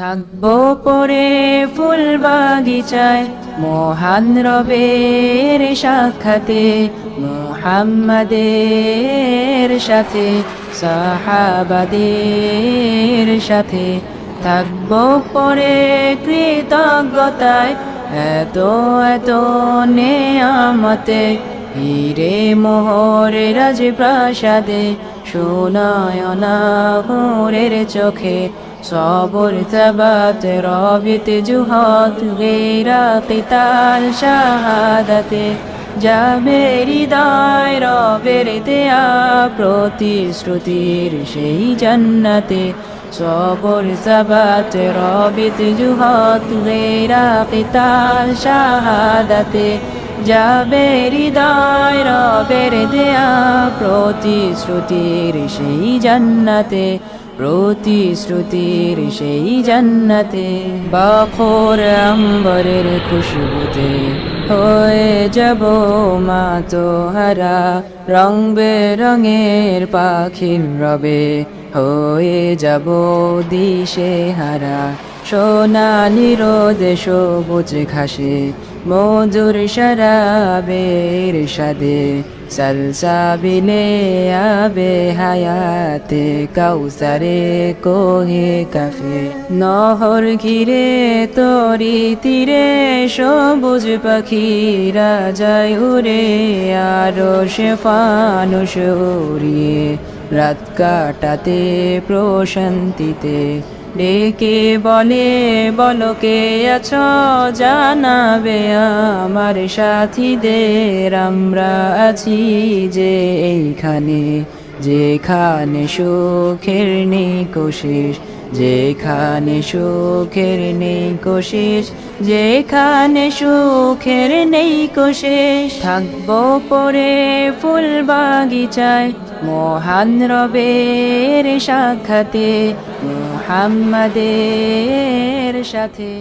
থাকব পরে ফুল বাগিচায়। মহান রবের সাক্ষাতে, মুহাম্মাদের সাথে, সাহাবাদের সাথে থাকব পরে কৃতজ্ঞতায়। এত এত নেয়ামতে হিরে মোহরে রাজপ্রাসাদে, সোনায়না হোরের চোখে তবাত রবিত জুহাত গেরা কিতাল শাহাদাতে যাবে হৃদয় রবের দেয়া প্রতিশ্রুতির সেই জান্নাতে সবর সবাত রবিত জুহাত গেরা কিতাল শাহাদাতে যাবে হৃদয় রবের দেয়া প্রতিশ্রুতির সেই জান্নাতে প্রতিশ্রুতির সেই জান্নাতে বাখর আম্বরের খুশবুতে হয়ে যাব মা তো হারা রং বেরঙের পাখির রবে হয়ে যাব দিশে হারা সোনালি রোদে সবুজ ঘাসে, মধুর শরাবের সাদে সলসাবিলে আবে হায়াতে, কাউসারে কোহে কাফে। নহর ঘিরে তরি তীরে সবুজ পাখিরা যায় উরে আরও সে ফানুষ উড়িয়ে রাত কাটাতে প্রশান্তিতে। ডেকে বলে বলকে আছ? জানাবে আমার সাথীদের। আমরা আছি যে এইখানে যেখানে সুখের নিকোশেষ যেখানে সুখের নেই কোশিস যেখানে সুখের নেই কোশিস থাকব পরে ফুল বাগিচায়, মহান রবের সাক্ষাতে, মোহাম্মদের সাথে।